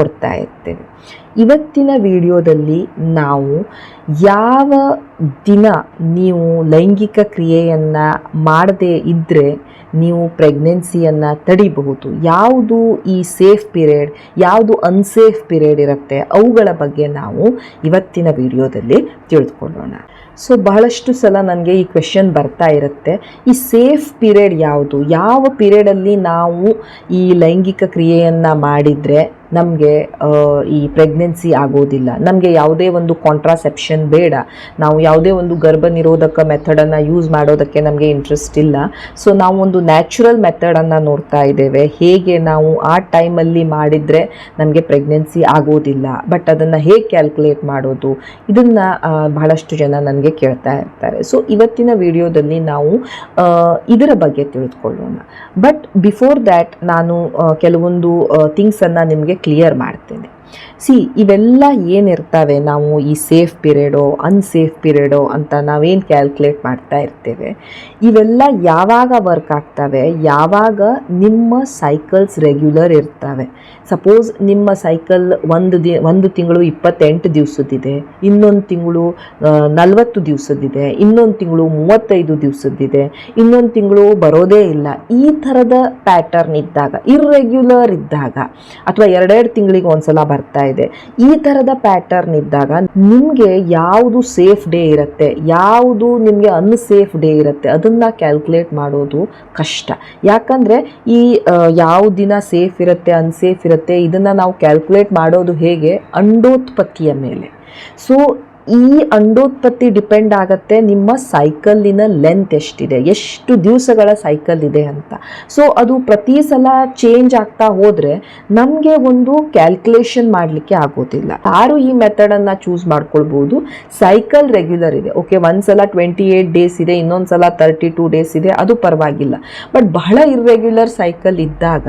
ಕೊಡ್ತಾ ಇರ್ತೇವೆ. ಇವತ್ತಿನ ವಿಡಿಯೋದಲ್ಲಿ ನಾವು ಯಾವ ದಿನ ನೀವು ಲೈಂಗಿಕ ಕ್ರಿಯೆಯನ್ನು ಮಾಡದೇ ಇದ್ದರೆ ನೀವು ಪ್ರೆಗ್ನೆನ್ಸಿಯನ್ನು ತಡಿಬಹುದು? ಯಾವುದು ಈ ಸೇಫ್ ಪೀರಿಯಡ್, ಯಾವುದು ಅನ್ಸೇಫ್ ಪೀರಿಯಡ್ ಇರುತ್ತೆ? ಅವುಗಳ ಬಗ್ಗೆ ನಾವು ಇವತ್ತಿನ ವಿಡಿಯೋದಲ್ಲಿ ತಿಳಿದುಕೊಳ್ಳೋಣ ಸೊ, ಬಹಳಷ್ಟು ಸಲ ನನಗೆ ಈ ಕ್ವೆಶನ್ ಬರ್ತಾ ಇರುತ್ತೆ. ಈ ಸೇಫ್ ಪೀರಿಯಡ್ ಯಾವುದು? ಯಾವ ಪೀರಿಯಡಲ್ಲಿ ನಾವು ಈ ಲೈಂಗಿಕ ಕ್ರಿಯೆಯನ್ನು ಮಾಡಿದರೆ ನಮಗೆ ಈ ಪ್ರೆಗ್ನೆನ್ಸಿ ಆಗೋದಿಲ್ಲ. ನಮಗೆ ಯಾವುದೇ ಒಂದು ಕಾಂಟ್ರಾಸೆಪ್ಷನ್ ಬೇಡ. ನಾವು ಯಾವುದೇ ಒಂದು ಗರ್ಭ ನಿರೋಧಕ ಮೆಥಡನ್ನು ಯೂಸ್ ಮಾಡೋದಕ್ಕೆ ನಮಗೆ ಇಂಟ್ರೆಸ್ಟ್ ಇಲ್ಲ. ಸೊ ನಾವು ಒಂದು ನ್ಯಾಚುರಲ್ ಮೆಥಡನ್ನು ನೋಡ್ತಾ ಇದ್ದೇವೆ. ಹೇಗೆ ನಾವು ಆ ಟೈಮಲ್ಲಿ ಮಾಡಿದರೆ ನಮಗೆ ಪ್ರೆಗ್ನೆನ್ಸಿ ಆಗೋದಿಲ್ಲ. ಬಟ್ ಅದನ್ನು ಹೇಗೆ ಕ್ಯಾಲ್ಕುಲೇಟ್ ಮಾಡೋದು? ಇದನ್ನು ಬಹಳಷ್ಟು ಜನ ನನಗೆ ಕೇಳ್ತಾ ಇರ್ತಾರೆ. ಸೊ ಇವತ್ತಿನ ವಿಡಿಯೋದಲ್ಲಿ ನಾವು ಇದರ ಬಗ್ಗೆ ತಿಳಿದುಕೊಳ್ಳೋಣ ಬಟ್ ಬಿಫೋರ್ ದ್ಯಾಟ್ ನಾನು ಕೆಲವೊಂದು ಥಿಂಗ್ಸನ್ನು ನಿಮಗೆ ಕ್ಲಿಯರ್ ಮಾಡ್ತೇನೆ. ಸಿ ಇವೆಲ್ಲ ಏನಿರ್ತವೆ? ನಾವು ಈ ಸೇಫ್ ಪಿರಿಯಡೋ ಅನ್ಸೇಫ್ ಪಿರಿಯಡೋ ಅಂತ ನಾವೇನು ಕ್ಯಾಲ್ಕುಲೇಟ್ ಮಾಡ್ತಾ ಇರ್ತೇವೆ? ಇವೆಲ್ಲ ಯಾವಾಗ ವರ್ಕ್ ಆಗ್ತವೆ? ಯಾವಾಗ ನಿಮ್ಮ ಸೈಕಲ್ಸ್ ರೆಗ್ಯುಲರ್ ಇರ್ತವೆ? ಸಪೋಸ್ ನಿಮ್ಮ ಸೈಕಲ್ ಒಂದು ದಿ, ಒಂದು ತಿಂಗಳು ಇಪ್ಪತ್ತೆಂಟು ದಿವಸದಿದೆ ಇನ್ನೊಂದು ತಿಂಗಳು ನಲವತ್ತು ದಿವಸದಿದೆ ಇನ್ನೊಂದು ತಿಂಗಳು ಮೂವತ್ತೈದು ದಿವಸದಿದೆ ಇನ್ನೊಂದು ತಿಂಗಳು ಬರೋದೇ ಇಲ್ಲ. ಈ ಥರದ ಪ್ಯಾಟರ್ನ್ ಇದ್ದಾಗ ಇರ್ರೆಗ್ಯುಲರ್ ಇದ್ದಾಗ, ಅಥವಾ ಎರಡೆರಡು ತಿಂಗಳಿಗೆ ಒಂದ್ಸಲ ಬರ್ತಾ ಇದೆ, ಈ ಥರದ ಪ್ಯಾಟರ್ನ್ ಇದ್ದಾಗ ನಿಮಗೆ ಯಾವುದು ಸೇಫ್ ಡೇ ಇರುತ್ತೆ, ಯಾವುದು ನಿಮಗೆ ಅನ್ಸೇಫ್ ಡೇ ಇರುತ್ತೆ, ಅದನ್ನು ಕ್ಯಾಲ್ಕುಲೇಟ್ ಮಾಡೋದು ಕಷ್ಟ. ಯಾಕಂದರೆ ಈ ಯಾವ ದಿನ ಸೇಫ್ ಇರುತ್ತೆ ಅನ್ಸೇಫ್ ಇರುತ್ತೆ ಇದನ್ನು ನಾವು ಕ್ಯಾಲ್ಕುಲೇಟ್ ಮಾಡೋದು ಹೇಗೆ? ಅಂಡೋತ್ಪತ್ತಿಯ ಮೇಲೆ. ಸೊ ಈ ಅಂಡೋತ್ಪತ್ತಿ ಡಿಪೆಂಡ್ ಆಗತ್ತೆ ನಿಮ್ಮ ಸೈಕಲ್ಲಿನ ಲೆಂತ್ ಎಷ್ಟಿದೆ, ಎಷ್ಟು ದಿವಸಗಳ ಸೈಕಲ್ ಇದೆ ಅಂತ. ಸೊ ಅದು ಪ್ರತಿ ಸಲ ಚೇಂಜ್ ಆಗ್ತಾ ಹೋದರೆ ನಮಗೆ ಒಂದು ಕ್ಯಾಲ್ಕುಲೇಷನ್ ಮಾಡಲಿಕ್ಕೆ ಆಗೋದಿಲ್ಲ. ಯಾರು ಈ ಮೆಥಡನ್ನು ಚೂಸ್ ಮಾಡ್ಕೊಳ್ಬೋದು? ಸೈಕಲ್ ರೆಗ್ಯುಲರ್ ಇದೆ. ಓಕೆ ಒಂದ್ಸಲ ಟ್ವೆಂಟಿ ಏಯ್ಟ್ ಡೇಸ್ ಇದೆ, ಇನ್ನೊಂದು ಸಲ ತರ್ಟಿ ಟೂ ಡೇಸ್ ಇದೆ, ಅದು ಪರವಾಗಿಲ್ಲ. ಬಟ್ ಬಹಳ ಇರ್ರೆಗ್ಯುಲರ್ ಸೈಕಲ್ ಇದ್ದಾಗ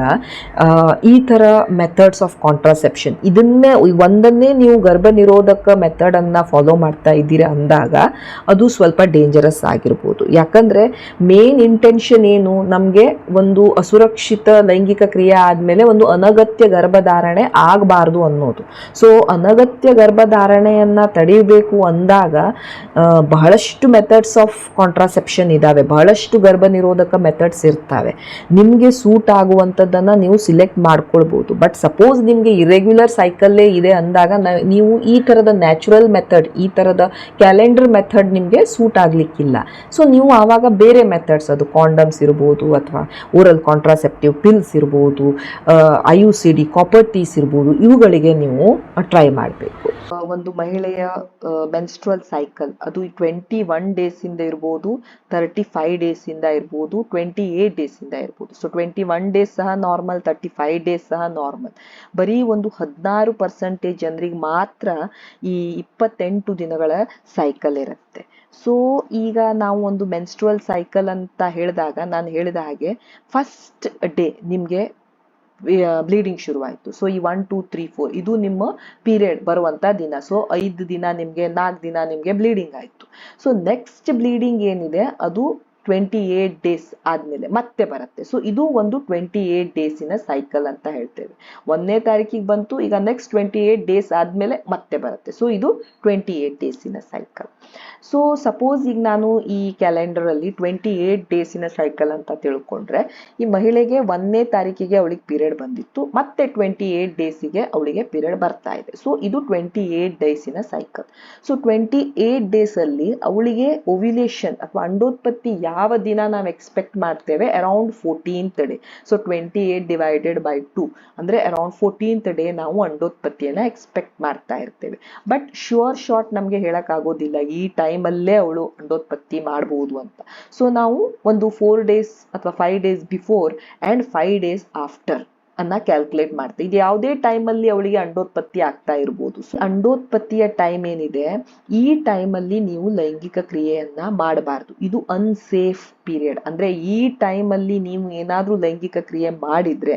ಈ ಥರ ಮೆಥಡ್ಸ್ ಆಫ್ ಕಾಂಟ್ರಾಸೆಪ್ಷನ್ ಇದನ್ನೇ, ಒಂದನ್ನೇ ನೀವು ಗರ್ಭ ನಿರೋಧಕ ಮೆಥಡನ್ನು ಫಾಲೋ ಮಾಡ್ತಾ ಇದ್ದೀರಾ ಅಂದಾಗ ಅದು ಸ್ವಲ್ಪ ಡೇಂಜರಸ್ ಆಗಿರ್ಬೋದು. ಯಾಕಂದರೆ ಮೇನ್ ಇಂಟೆನ್ಷನ್ ಏನು? ನಮಗೆ ಒಂದು ಅಸುರಕ್ಷಿತ ಲೈಂಗಿಕ ಕ್ರಿಯೆ ಆದಮೇಲೆ ಒಂದು ಅನಗತ್ಯ ಗರ್ಭಧಾರಣೆ ಆಗಬಾರ್ದು ಅನ್ನೋದು. ಸೊ ಅನಗತ್ಯ ಗರ್ಭಧಾರಣೆಯನ್ನು ತಡೆಯಬೇಕು ಅಂದಾಗ ಬಹಳಷ್ಟು ಮೆಥಡ್ಸ್ ಆಫ್ ಕಾಂಟ್ರಾಸೆಪ್ಷನ್ ಇದ್ದಾವೆ ಬಹಳಷ್ಟು ಗರ್ಭ ನಿರೋಧಕ ಮೆಥಡ್ಸ್ ಇರ್ತವೆ. ನಿಮಗೆ ಸೂಟ್ ಆಗುವಂಥದ್ದನ್ನು ನೀವು ಸಿಲೆಕ್ಟ್ ಮಾಡ್ಕೊಳ್ಬೋದು. ಬಟ್ ಸಪೋಸ್ ನಿಮಗೆ ಇರೆಗ್ಯುಲರ್ ಸೈಕಲ್ಲೇ ಇದೆ ಅಂದಾಗ ನೀವು ಈ ಥರದ ನ್ಯಾಚುರಲ್ ಮೆಥಡ್ ಈ ಥರದ ಕ್ಯಾಲೆಂಡರ್ ಮೆಥಡ್ ನಿಮಗೆ ಸೂಟ್ ಆಗಲಿಕ್ಕಿಲ್ಲ. ಸೊ ನೀವು ಆವಾಗ ಬೇರೆ ಮೆಥಡ್ಸ್ ಅದು ಕಾಂಡಮ್ಸ್ ಇರ್ಬೋದು ಅಥವಾ ಓರಲ್ ಕಾಂಟ್ರಾಸೆಪ್ಟಿವ್ ಪಿಲ್ಸ್ ಇರ್ಬೋದು I U C D copper Ts ಇರ್ಬೋದು, ಇವುಗಳಿಗೆ ನೀವು ಟ್ರೈ ಮಾಡಬೇಕು. ಒಂದು ಮಹಿಳೆಯ ಮೆನ್ಸ್ಟ್ರಲ್ ಸೈಕಲ್ ಅದು ಟ್ವೆಂಟಿ ಒನ್ ಡೇಸಿಂದ ಇರ್ಬೋದು ತರ್ಟಿ ಫೈವ್ ಡೇಸಿಂದ ಇರ್ಬೋದು ಟ್ವೆಂಟಿ ಏಟ್ ಡೇಸಿಂದ ಇರ್ಬೋದು. ಸೊ ಟ್ವೆಂಟಿ ಒನ್ ಡೇಸ್ ಸಹ ನಾರ್ಮಲ್ ತರ್ಟಿ ಫೈವ್ ಡೇಸ್ ಸಹ ನಾರ್ಮಲ್ ಬರೀ ಒಂದು ಹದಿನಾರು ಪರ್ಸೆಂಟೇಜ್ ಜನರಿಗೆ ಮಾತ್ರ ಈ ಇಪ್ಪತ್ತೆಂಟು ದಿನಗಳ ಸೈಕಲ್ ಇರುತ್ತೆ. ಸೊ ಈಗ ನಾವು ಒಂದು ಮೆನ್ಸ್ಟ್ರುವಲ್ ಸೈಕಲ್ ಅಂತ ಹೇಳಿದಾಗ ನಾನು ಹೇಳಿದ ಹಾಗೆ ಫಸ್ಟ್ ಡೇ ನಿಮಗೆ ಬ್ಲೀಡಿಂಗ್ ಶುರುವಾಯಿತು. ಸೊ ಈ ಒನ್ ಟೂ ತ್ರೀ ಫೋರ್ ಇದು ನಿಮ್ಮ ಪೀರಿಯಡ್ ಬರುವಂಥ ದಿನ. ಸೊ ಐದು ದಿನ ನಿಮಗೆ, ನಾಲ್ಕು ದಿನ ನಿಮಗೆ ಬ್ಲೀಡಿಂಗ್ ಆಯಿತು. ಸೊ ನೆಕ್ಸ್ಟ್ ಬ್ಲೀಡಿಂಗ್ ಏನಿದೆ? ಅದು ಟ್ವೆಂಟಿ ಏಟ್ ಡೇಸ್ ಆದ್ಮೇಲೆ ಮತ್ತೆ ಬರುತ್ತೆ. ಸೊ ಇದು ಒಂದು ಟ್ವೆಂಟಿ ಏಟ್ ಡೇಸಿನ ಸೈಕಲ್ ಅಂತ ಹೇಳ್ತೇವೆ. ಒಂದನೇ ತಾರೀಕಿಗೆ ಬಂತು, ಈಗ ನೆಕ್ಸ್ಟ್ ಟ್ವೆಂಟಿ ಏಟ್ ಡೇಸ್ ಆದಮೇಲೆ ಮತ್ತೆ ಬರುತ್ತೆ. ಸೊ ಇದು ಟ್ವೆಂಟಿ ಏಟ್ ಡೇಸಿನ ಸೈಕಲ್ ಸೊ ಸಪೋಸ್ ಈಗ ನಾನು ಈ ಕ್ಯಾಲೆಂಡರಲ್ಲಿ ಟ್ವೆಂಟಿ ಏಟ್ ಡೇಸಿನ ಸೈಕಲ್ ಅಂತ ತಿಳ್ಕೊಂಡ್ರೆ, ಈ ಮಹಿಳೆಗೆ ಒಂದನೇ ತಾರೀಕಿಗೆ ಅವಳಿಗೆ ಪೀರಿಯಡ್ ಬಂದಿತ್ತು, ಮತ್ತೆ ಟ್ವೆಂಟಿ ಏಟ್ ಡೇಸಿಗೆ ಅವಳಿಗೆ ಪೀರಿಯಡ್ ಬರ್ತಾ ಇದೆ. ಸೊ ಇದು ಟ್ವೆಂಟಿ ಏಟ್ ಡೇಸಿನ ಸೈಕಲ್ ಸೊ ಟ್ವೆಂಟಿ ಏಟ್ ಡೇಸಲ್ಲಿ ಅವಳಿಗೆ ಓವಿಲೇಷನ್ ಅಥವಾ ಅಂಡೋತ್ಪತ್ತಿ ಯಾವ ದಿನ ನಾವು ಎಕ್ಸ್ಪೆಕ್ಟ್ ಮಾಡ್ತೇವೆ? Around fourteenth day so twenty eight divided by two ಅಂದರೆ ಅರೌಂಡ್ ಫೋರ್ಟೀನ್ತ್ ಡೇ ನಾವು ಅಂಡೋತ್ಪತ್ತಿಯನ್ನು ಎಕ್ಸ್ಪೆಕ್ಟ್ ಮಾಡ್ತಾ ಇರ್ತೇವೆ. ಬಟ್ ಶ್ಯೂರ್ ಶಾರ್ಟ್ ನಮಗೆ ಹೇಳೋಕ್ಕಾಗೋದಿಲ್ಲ. ಈ ಟೈಮಲ್ಲೇ ಅವಳು ಅಂಡೋತ್ಪತ್ತಿ ಮಾಡ್ಬೋದು ಅಂತ. ಸೊ ನಾವು ಒಂದು ಫೋರ್ ಡೇಸ್ ಅಥವಾ five days before and five days after ಅನ್ನ ಕ್ಯಾಲ್ಕುಲೇಟ್ ಮಾಡ್ತೀವಿ ಇದು ಯಾವುದೇ ಟೈಮಲ್ಲಿ ಅವಳಿಗೆ ಅಂಡೋತ್ಪತ್ತಿ ಆಗ್ತಾ ಇರ್ಬೋದು. ಅಂಡೋತ್ಪತ್ತಿಯ ಟೈಮ್ ಏನಿದೆ? ಈ ಟೈಮಲ್ಲಿ ನೀವು ಲೈಂಗಿಕ ಕ್ರಿಯೆಯನ್ನ ಮಾಡಬಾರ್ದು. ಇದು ಅನ್ಸೇಫ್ ಪೀರಿಯಡ್ ಅಂದ್ರೆ ಈ ಟೈಮಲ್ಲಿ ನೀವು ಏನಾದ್ರೂ ಲೈಂಗಿಕ ಕ್ರಿಯೆ ಮಾಡಿದ್ರೆ,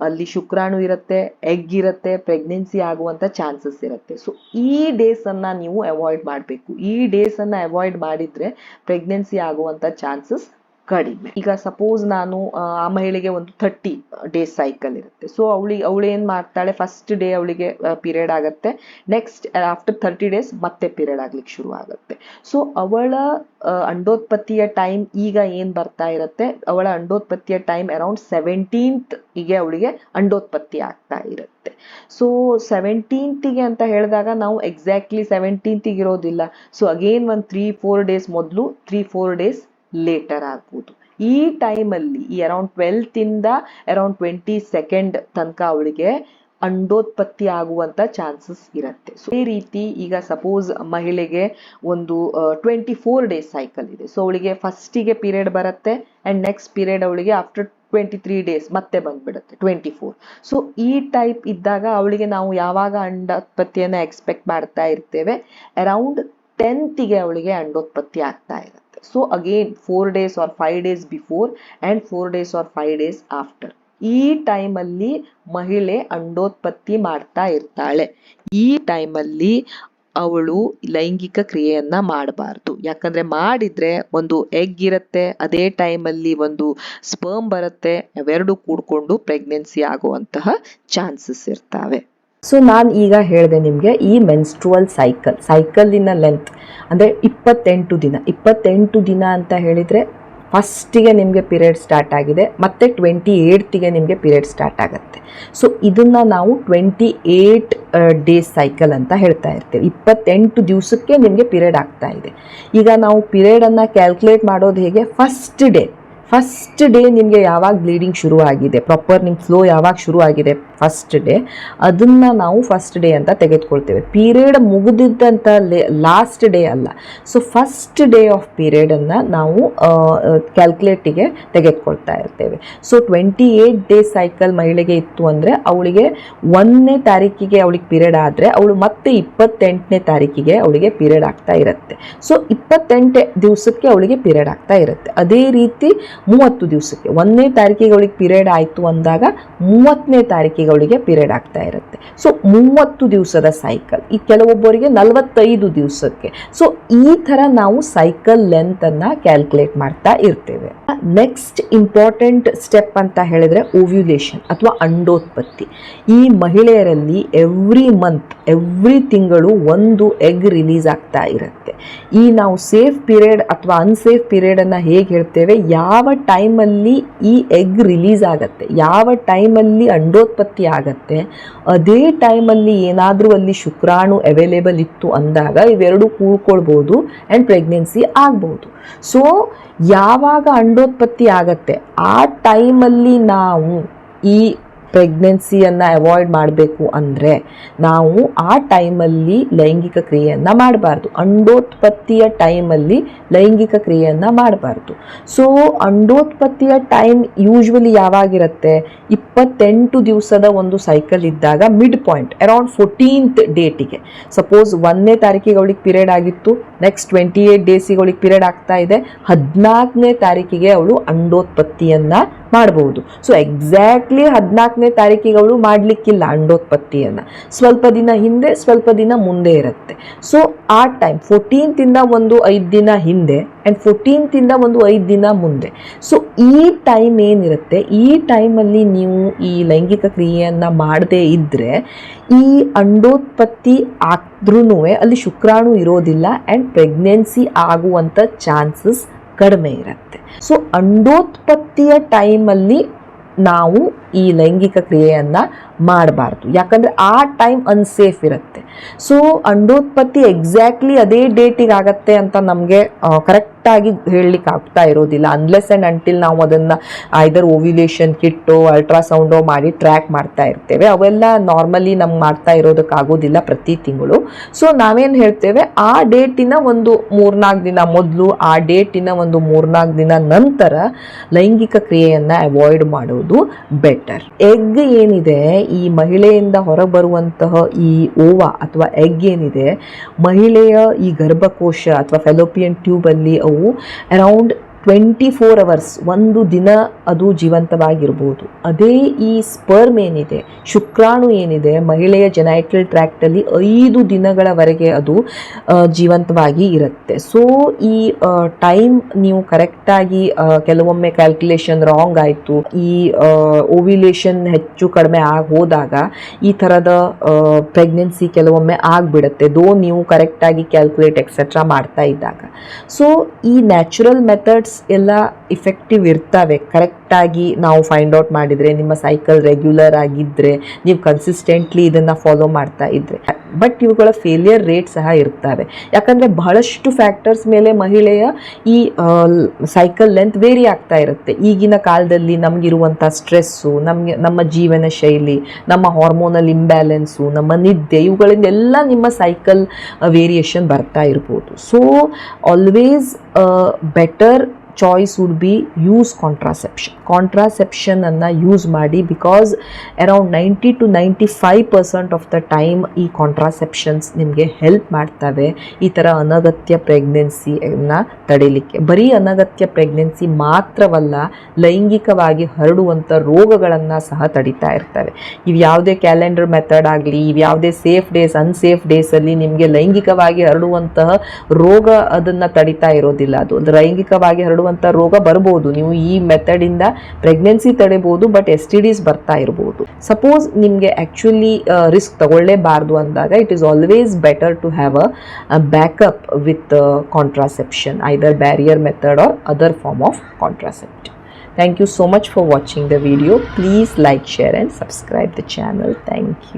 ಅಲ್ಲಿ ಶುಕ್ರಾಣು ಇರುತ್ತೆ ಎಗ್ ಇರುತ್ತೆ ಪ್ರೆಗ್ನೆನ್ಸಿ ಆಗುವಂತ ಚಾನ್ಸಸ್ ಇರುತ್ತೆ. ಸೊ ಈ ಡೇಸ್ ಅನ್ನ ನೀವು ಅವಾಯ್ಡ್ ಮಾಡಬೇಕು. ಈ ಡೇಸ್ ಅನ್ನ ಅವಾಯ್ಡ್ ಮಾಡಿದ್ರೆ ಪ್ರೆಗ್ನೆನ್ಸಿ ಆಗುವಂತ ಚಾನ್ಸಸ್ ಕಡಿಮೆ. ಈಗ ಸಪೋಸ್ ನಾನು ಆ, ಮಹಿಳೆಗೆ ಒಂದು ಥರ್ಟಿ ಡೇಸ್ ಸೈಕಲ್ ಇರುತ್ತೆ. ಸೊ ಅವಳಿಗೆ ಅವಳು ಏನ್ ಮಾಡ್ತಾಳೆ? ಫಸ್ಟ್ ಡೇ ಅವಳಿಗೆ ಪೀರಿಯಡ್ ಆಗುತ್ತೆ. ನೆಕ್ಸ್ಟ್ ಆಫ್ಟರ್ ಥರ್ಟಿ ಡೇಸ್ ಮತ್ತೆ ಪೀರಿಯಡ್ ಆಗ್ಲಿಕ್ಕೆ ಶುರು ಆಗುತ್ತೆ. ಸೊ ಅವಳ ಅಂಡೋತ್ಪತ್ತಿಯ ಟೈಮ್ ಈಗ ಏನ್ ಬರ್ತಾ ಇರುತ್ತೆ? ಅವಳ ಅಂಡೋತ್ಪತ್ತಿಯ ಟೈಮ್ ಅರೌಂಡ್ ಸೆವೆಂಟೀನ್ತ್ಗೆ ಅವಳಿಗೆ ಅಂಡೋತ್ಪತ್ತಿ ಆಗ್ತಾ ಇರುತ್ತೆ. ಸೊ ಸೆವೆಂಟೀನ್ತಿಗೆ ಅಂತ ಹೇಳಿದಾಗ ನಾವು ಎಕ್ಸಾಕ್ಟ್ಲಿ ಸೆವೆಂಟೀನ್ತಿಗೆ ಇರೋದಿಲ್ಲ. ಸೊ ಅಗೇನ್ ಒಂದು ತ್ರೀ ಫೋರ್ ಡೇಸ್ ಮೊದಲು ತ್ರೀ ಫೋರ್ ಡೇಸ್ ಲೇಟರ್ ಆಗ್ಬೋದು. ಈ ಟೈಮಲ್ಲಿ ಈ ಅರೌಂಡ್ ಟ್ವೆಲ್ತ್ ಇಂದ ಅರೌಂಡ್ ಟ್ವೆಂಟಿ ಸೆಕೆಂಡ್ ತನಕ ಅವಳಿಗೆ ಅಂಡೋತ್ಪತ್ತಿ ಆಗುವಂತ ಚಾನ್ಸಸ್ ಇರುತ್ತೆ. ಸೊ ಈ ರೀತಿ ಈಗ ಸಪೋಸ್ ಮಹಿಳೆಗೆ ಒಂದು ಟ್ವೆಂಟಿ ಫೋರ್ ಡೇಸ್ ಸೈಕಲ್ ಇದೆ. ಸೊ ಅವಳಿಗೆ ಫಸ್ಟಿಗೆ ಪೀರಿಯಡ್ ಬರುತ್ತೆ ಅಂಡ್ ನೆಕ್ಸ್ಟ್ ಪೀರಿಯಡ್ ಅವಳಿಗೆ ಆಫ್ಟರ್ ಟ್ವೆಂಟಿ ತ್ರೀ ಡೇಸ್ ಮತ್ತೆ ಬಂದ್ಬಿಡುತ್ತೆ ಟ್ವೆಂಟಿ ಫೋರ್ ಸೊ ಈ ಟೈಪ್ ಇದ್ದಾಗ ಅವಳಿಗೆ ನಾವು ಯಾವಾಗ ಅಂಡೋತ್ಪತ್ತಿಯನ್ನು ಎಕ್ಸ್ಪೆಕ್ಟ್ ಮಾಡ್ತಾ ಇರ್ತೇವೆ? ಅರೌಂಡ್ ಟೆಂತಿಗೆ ಅವಳಿಗೆ ಅಂಡೋತ್ಪತ್ತಿ ಆಗ್ತಾ ಇರುತ್ತೆ so again four days or five days before and four days or five days after ಈ ಟೈಮಲ್ಲಿ ಮಹಿಳೆ ಅಂಡೋತ್ಪತ್ತಿ ಮಾಡ್ತಾ ಇರ್ತಾಳೆ. ಈ ಟೈಮಲ್ಲಿ ಅವಳು ಲೈಂಗಿಕ ಕ್ರಿಯೆಯನ್ನ ಮಾಡಬಾರ್ದು. ಯಾಕಂದ್ರೆ ಮಾಡಿದ್ರೆ ಒಂದು ಎಗ್ ಇರುತ್ತೆ, ಅದೇ ಟೈಮಲ್ಲಿ ಒಂದು ಸ್ಪರ್ಮ್ ಬರುತ್ತೆ, ಅವೆರಡು ಕೂಡ್ಕೊಂಡು ಪ್ರೆಗ್ನೆನ್ಸಿ ಆಗುವಂತಹ ಚಾನ್ಸಸ್ ಇರ್ತವೆ. ಸೊ ನಾನು ಈಗ ಹೇಳಿದೆ ನಿಮಗೆ ಈ ಮೆನ್ಸ್ಟ್ರುವಲ್ ಸೈಕಲ್ ಸೈಕಲ್ಲಿನ ಲೆಂತ್ ಅಂದರೆ ಇಪ್ಪತ್ತೆಂಟು ದಿನ. ಇಪ್ಪತ್ತೆಂಟು ದಿನ ಅಂತ ಹೇಳಿದರೆ ಫಸ್ಟಿಗೆ ನಿಮಗೆ ಪಿರಿಯಡ್ ಸ್ಟಾರ್ಟ್ ಆಗಿದೆ, ಮತ್ತು ಟ್ವೆಂಟಿ ಏಯ್ಟಿಗೆ ನಿಮಗೆ ಪಿರಿಯಡ್ ಸ್ಟಾರ್ಟ್ ಆಗುತ್ತೆ. ಸೊ ಇದನ್ನು ನಾವು ಟ್ವೆಂಟಿ ಏಯ್ಟ್ ಡೇಸ್ ಸೈಕಲ್ ಅಂತ ಹೇಳ್ತಾ ಇರ್ತೀವಿ. ಇಪ್ಪತ್ತೆಂಟು ದಿವಸಕ್ಕೆ ನಿಮಗೆ ಪಿರಿಯಡ್ ಆಗ್ತಾ ಇದೆ. ಈಗ ನಾವು ಪಿರಿಯಡನ್ನು ಕ್ಯಾಲ್ಕುಲೇಟ್ ಮಾಡೋದು ಹೇಗೆ? ಫಸ್ಟ್ ಡೇ ಫಸ್ಟ್ ಡೇ ನಿಮಗೆ ಯಾವಾಗ ಬ್ಲೀಡಿಂಗ್ ಶುರು ಆಗಿದೆ ಪ್ರಾಪರ್ ನಿಮ್ಮ ಫ್ಲೋ ಯಾವಾಗ ಶುರು ಆಗಿದೆ ಫಸ್ಟ್ ಡೇ ಅದನ್ನು ನಾವು ಫಸ್ಟ್ ಡೇ ಅಂತ ತೆಗೆದುಕೊಳ್ತೇವೆ. ಪೀರಿಯಡ್ ಮುಗಿದಿದ್ದಂಥ ಲಾಸ್ಟ್ ಡೇ ಅಲ್ಲ. ಸೊ ಫಸ್ಟ್ ಡೇ ಆಫ್ ಪೀರಿಯಡನ್ನು ನಾವು ಕ್ಯಾಲ್ಕುಲೇಟಿಗೆ ತೆಗೆದುಕೊಳ್ತಾ ಇರ್ತೇವೆ. So twenty eight day cycle ಮಹಿಳೆಗೆ ಇತ್ತು ಅಂದರೆ ಅವಳಿಗೆ ಒಂದನೇ ತಾರೀಕಿಗೆ ಅವಳಿಗೆ ಪೀರಿಯಡ್ ಆದರೆ ಅವಳು ಮತ್ತೆ ಇಪ್ಪತ್ತೆಂಟನೇ ತಾರೀಕಿಗೆ ಅವಳಿಗೆ ಪೀರಿಯಡ್ ಆಗ್ತಾ ಇರುತ್ತೆ. ಸೊ ಇಪ್ಪತ್ತೆಂಟು ದಿವಸಕ್ಕೆ ಅವಳಿಗೆ ಪೀರಿಯಡ್ ಆಗ್ತಾ ಇರುತ್ತೆ. ಅದೇ ರೀತಿ ಮೂವತ್ತು ದಿವಸಕ್ಕೆ. ಒಂದನೇ ತಾರೀಕಿಗೆ ಅವಳಿಗೆ ಪಿರಿಯಡ್ ಆಯಿತು ಅಂದಾಗ ಮೂವತ್ತನೇ ತಾರೀಕಿಗೆ ಅವಳಿಗೆ ಪಿರಿಯಡ್ ಆಗ್ತಾ ಇರುತ್ತೆ. ಸೊ ಮೂವತ್ತು ದಿವಸದ ಸೈಕಲ್ ಈ ಕೆಲವೊಬ್ಬರಿಗೆ ನಲವತ್ತೈದು ದಿವಸಕ್ಕೆ. ಸೊ ಈ ಥರ ನಾವು ಸೈಕಲ್ ಲೆಂತನ್ನು ಕ್ಯಾಲ್ಕುಲೇಟ್ ಮಾಡ್ತಾ ಇರ್ತೇವೆ. ನೆಕ್ಸ್ಟ್ ಇಂಪಾರ್ಟೆಂಟ್ ಸ್ಟೆಪ್ ಅಂತ ಹೇಳಿದರೆ ಓವ್ಯುಲೇಷನ್ ಅಥವಾ ಅಂಡೋತ್ಪತ್ತಿ. ಈ ಮಹಿಳೆಯರಲ್ಲಿ ಎವ್ರಿ ಮಂತ್ ಎವ್ರಿ ತಿಂಗಳು ಒಂದು ಎಗ್ ರಿಲೀಸ್ ಆಗ್ತಾ ಇರುತ್ತೆ. ಈ ನಾವು ಸೇಫ್ ಪೀರಿಯಡ್ ಅಥವಾ ಅನ್ಸೇಫ್ ಪೀರಿಯಡನ್ನು ಹೇಗೆ ಹೇಳ್ತೇವೆ? ಯಾವ ಟೈಮಲ್ಲಿ ಈ ಎಗ್ ರಿಲೀಸ್ ಆಗತ್ತೆ, ಯಾವ ಟೈಮಲ್ಲಿ ಅಂಡೋತ್ಪತ್ತಿ ಆಗತ್ತೆ, ಅದೇ ಟೈಮಲ್ಲಿ ಏನಾದರೂ ಅಲ್ಲಿ ಶುಕ್ರಾಣು ಅವೈಲೇಬಲ್ ಇತ್ತು ಅಂದಾಗ ಇವೆರಡು ಕೂಡ್ಕೊಳ್ಬೋದು ಆ್ಯಂಡ್ ಪ್ರೆಗ್ನೆನ್ಸಿ ಆಗ್ಬೋದು. ಸೊ ಯಾವಾಗ ಅಂಡೋತ್ಪತ್ತಿ ಆಗತ್ತೆ, ಆ ಟೈಮಲ್ಲಿ ನಾವು ಈ ಪ್ರೆಗ್ನೆನ್ಸಿಯನ್ನು ಅವಾಯ್ಡ್ ಮಾಡಬೇಕು ಅಂದರೆ ನಾವು ಆ ಟೈಮಲ್ಲಿ ಲೈಂಗಿಕ ಕ್ರಿಯೆಯನ್ನು ಮಾಡಬಾರ್ದು. ಅಂಡೋತ್ಪತ್ತಿಯ ಟೈಮಲ್ಲಿ ಲೈಂಗಿಕ ಕ್ರಿಯೆಯನ್ನು ಮಾಡಬಾರ್ದು. ಸೊ ಅಂಡೋತ್ಪತ್ತಿಯ ಟೈಮ್ ಯೂಶ್ವಲಿ ಯಾವಾಗಿರುತ್ತೆ? ಇಪ್ಪತ್ತೆಂಟು ದಿವಸದ ಒಂದು ಸೈಕಲ್ ಇದ್ದಾಗ ಮಿಡ್ ಪಾಯಿಂಟ್ ಅರೌಂಡ್ ಫೋರ್ಟೀನ್ತ್ ಡೇಟಿಗೆ ಸಪೋಸ್ ಒಂದನೇ ತಾರೀಕಿಗೆ ಅವಳಿಗೆ ಪಿರಿಯಡ್ ಆಗಿತ್ತು ನೆಕ್ಸ್ಟ್ ಟ್ವೆಂಟಿ ಏಯ್ಟ್ ಡೇಸಿಗೆ ಅವಳಿಗೆ ಪೀರಿಯಡ್ ಆಗ್ತಾ ಇದೆ. ಹದಿನಾಲ್ಕನೇ ತಾರೀಕಿಗೆ ಅವಳು ಅಂಡೋತ್ಪತ್ತಿಯನ್ನು ಮಾಡಬಹುದು ಸೊ ಎಕ್ಸಾಕ್ಟ್ಲಿ ಹದಿನಾಲ್ಕನೇ ತಾರೀಕಿಗೆ ಅವಳು ಮಾಡಲಿಕ್ಕಿಲ್ಲ ಅಂಡೋತ್ಪತ್ತಿಯನ್ನು. ಸ್ವಲ್ಪ ದಿನ ಹಿಂದೆ, ಸ್ವಲ್ಪ ದಿನ ಮುಂದೆ ಇರುತ್ತೆ. ಸೊ ಆ ಟೈಮ್ ಫೋರ್ಟೀನ್ತಿಂದ ಒಂದು ಐದು ದಿನ ಹಿಂದೆ ಆ್ಯಂಡ್ ಫೋರ್ಟೀನ್ತಿಂದ ಒಂದು ಐದು ದಿನ ಮುಂದೆ. ಸೊ ಈ ಟೈಮ್ ಏನಿರುತ್ತೆ? ಈ ಟೈಮಲ್ಲಿ ನೀವು ಈ ಲೈಂಗಿಕ ಕ್ರಿಯೆಯನ್ನು ಮಾಡದೇ ಇದ್ದರೆ ಈ ಅಂಡೋತ್ಪತ್ತಿ ಆದ್ರೂ ಅಲ್ಲಿ ಶುಕ್ರಾಣು ಇರೋದಿಲ್ಲ ಆ್ಯಂಡ್ ಪ್ರೆಗ್ನೆನ್ಸಿ ಆಗುವಂಥ ಚಾನ್ಸಸ್ ಕಡಿಮೆ ಇರುತ್ತೆ. ಸೊ ಅಂಡೋತ್ಪತ್ತಿಯ ಟೈಮಲ್ಲಿ ನಾವು ಈ ಲೈಂಗಿಕ ಕ್ರಿಯೆಯನ್ನು ಮಾಡಬಾರ್ದು. ಯಾಕಂದರೆ ಆ ಟೈಮ್ ಅನ್ಸೇಫ್ ಇರುತ್ತೆ. ಸೊ ಅಂಡೋತ್ಪತ್ತಿ ಎಕ್ಸಾಕ್ಟ್ಲಿ ಅದೇ ಡೇಟಿಗೆ ಆಗತ್ತೆ ಅಂತ ನಮಗೆ ಕರೆಕ್ಟ್ ಕರೆಕ್ಟಾಗಿ ಹೇಳಲಿಕ್ಕೆ ಆಗ್ತಾ ಇರೋದಿಲ್ಲ. ಅನ್ಲೆಸ್ ಆ್ಯಂಡ್ ಅಂಟಿಲ್ ನಾವು ಅದನ್ನು ಐದರ್ ಓವ್ಯುಲೇಷನ್ ಕಿಟ್ಟು ಅಲ್ಟ್ರಾಸೌಂಡೋ ಮಾಡಿ ಟ್ರ್ಯಾಕ್ ಮಾಡ್ತಾ ಇರ್ತೇವೆ. ಅವೆಲ್ಲ ನಾರ್ಮಲಿ ನಮ್ಗೆ ಮಾಡ್ತಾ ಇರೋದಕ್ಕಾಗೋದಿಲ್ಲ ಪ್ರತಿ ತಿಂಗಳು. ಸೊ ನಾವೇನು ಹೇಳ್ತೇವೆ? ಆ ಡೇಟಿನ ಒಂದು ಮೂರ್ನಾಲ್ಕು ದಿನ ಮೊದಲು, ಆ ಡೇಟಿನ ಒಂದು ಮೂರ್ನಾಲ್ಕು ದಿನ ನಂತರ ಲೈಂಗಿಕ ಕ್ರಿಯೆಯನ್ನು ಅವಾಯ್ಡ್ ಮಾಡೋದು ಬೆಟರ್ ಎಗ್ ಏನಿದೆ, ಈ ಮಹಿಳೆಯಿಂದ ಹೊರಬರುವಂತಹ ಈ ಓವಾ ಅಥವಾ ಎಗ್ ಏನಿದೆ, ಮಹಿಳೆಯ ಈ ಗರ್ಭಕೋಶ ಅಥವಾ ಫೆಲೋಪಿಯನ್ ಟ್ಯೂಬಲ್ಲಿ ಅವು ಅರೌಂಡ್ ಟ್ವೆಂಟಿ ಫೋರ್ ಅವರ್ಸ್ ಒಂದು ದಿನ ಅದು ಜೀವಂತವಾಗಿರ್ಬೋದು. ಅದೇ ಈ ಸ್ಪರ್ಮ್ ಏನಿದೆ, ಶುಕ್ರಾಣು ಏನಿದೆ, ಮಹಿಳೆಯ ಜೆನೈಟಲ್ ಟ್ರ್ಯಾಕ್ಟಲ್ಲಿ ಐದು ದಿನಗಳವರೆಗೆ ಅದು ಜೀವಂತವಾಗಿ ಇರುತ್ತೆ. ಸೊ ಈ ಟೈಮ್ ನೀವು ಕರೆಕ್ಟಾಗಿ ಕೆಲವೊಮ್ಮೆ ಕ್ಯಾಲ್ಕುಲೇಷನ್ ರಾಂಗ್ ಆಯಿತು, ಈ ಓವ್ಯುಲೇಷನ್ ಹೆಚ್ಚು ಕಡಿಮೆ ಆಗಿ ಹೋದಾಗ ಈ ಥರದ ಪ್ರೆಗ್ನೆನ್ಸಿ ಕೆಲವೊಮ್ಮೆ ಆಗಿಬಿಡುತ್ತೆ. ದೋ ನೀವು ಕರೆಕ್ಟಾಗಿ ಕ್ಯಾಲ್ಕುಲೇಟ್ ಎಕ್ಸೆಟ್ರಾ ಮಾಡ್ತಾ ಇದ್ದಾಗ. ಸೊ ಈ ನ್ಯಾಚುರಲ್ ಮೆಥಡ್ಸ್ ಎಲ್ಲ ಇಫೆಕ್ಟಿವ್ ಇರ್ತವೆ. ಕರೆಕ್ಟಾಗಿ ನಾವು ಫೈಂಡ್ ಔಟ್ ಮಾಡಿದರೆ, ನಿಮ್ಮ ಸೈಕಲ್ ರೆಗ್ಯುಲರ್ ಆಗಿದ್ದರೆ ನೀವು ಕನ್ಸಿಸ್ಟೆಂಟ್ಲಿ ಇದನ್ನು ಫಾಲೋ ಮಾಡ್ತಾ ಇದ್ದರೆ ಬಟ್ ಇವುಗಳ ಫೇಲಿಯರ್ ರೇಟ್ ಸಹ ಇರ್ತವೆ. ಯಾಕಂದರೆ ಬಹಳಷ್ಟು ಫ್ಯಾಕ್ಟರ್ಸ್ ಮೇಲೆ ಮಹಿಳೆಯ ಈ ಸೈಕಲ್ ಲೆಂತ್ ವೇರಿ ಆಗ್ತಾ ಇರುತ್ತೆ. ಈಗಿನ ಕಾಲದಲ್ಲಿ ನಮಗಿರುವಂಥ ಸ್ಟ್ರೆಸ್ಸು ನಮಗೆ, ನಮ್ಮ ಜೀವನ ಶೈಲಿ, ನಮ್ಮ ಹಾರ್ಮೋನಲ್ ಇಂಬ್ಯಾಲೆನ್ಸು ನಮ್ಮ ನಿದ್ದೆ, ಇವುಗಳಿಂದ ಎಲ್ಲ ನಿಮ್ಮ ಸೈಕಲ್ ವೇರಿಯೇಷನ್ ಬರ್ತಾ ಇರ್ಬೋದು. So always better choice would be use contraception ಕಾಂಟ್ರಾಸೆಪ್ಷನನ್ನು use ಮಾಡಿ because around ninety two ninety five percent of the time ಈ ಕಾಂಟ್ರಾಸೆಪ್ಷನ್ಸ್ ನಿಮಗೆ ಹೆಲ್ಪ್ ಮಾಡ್ತವೆ. ಈ ಥರ ಅನಗತ್ಯ ಪ್ರೆಗ್ನೆನ್ಸಿಯನ್ನು ತಡೀಲಿಕ್ಕೆ. ಬರೀ ಅನಗತ್ಯ ಪ್ರೆಗ್ನೆನ್ಸಿ ಮಾತ್ರವಲ್ಲ, ಲೈಂಗಿಕವಾಗಿ ಹರಡುವಂಥ ರೋಗಗಳನ್ನು ಸಹ ತಡಿತಾ ಇರ್ತವೆ. ಇವು ಯಾವುದೇ ಕ್ಯಾಲೆಂಡರ್ ಮೆಥಡ್ ಆಗಲಿ, ಇವು ಯಾವುದೇ ಸೇಫ್ ಡೇಸ್ ಅನ್ಸೇಫ್ ಡೇಸಲ್ಲಿ ನಿಮಗೆ ಲೈಂಗಿಕವಾಗಿ ಹರಡುವಂತಹ ರೋಗ ಅದನ್ನು ತಡಿತಾ ಇರೋದಿಲ್ಲ. ಅದು ಲೈಂಗಿಕವಾಗಿ ಲೈಂಗಿಕವಾಗಿ ಹರಡುವಂಥ ರೋಗ ಬರ್ಬೋದು ನೀವು ಈ ಮೆಥಡಿಂದ ಪ್ರೆಗ್ನೆನ್ಸಿ ತಡೆಯಬಹುದು ಬಟ್ ಎಸ್ ಟಿ ಡಿಸ್ ಬರ್ತಾ ಇರಬಹುದು ಸಪೋಸ್ ನಿಮಗೆ ಆ್ಯಕ್ಚುಲಿ ರಿಸ್ಕ್ ತಗೊಳ್ಳೇಬಾರ್ದು ಅಂದಾಗ it is always better to have a backup with contraception either barrier method or other form of contracept Thank you so much for watching the video. Please like, share and subscribe the channel. Thank you.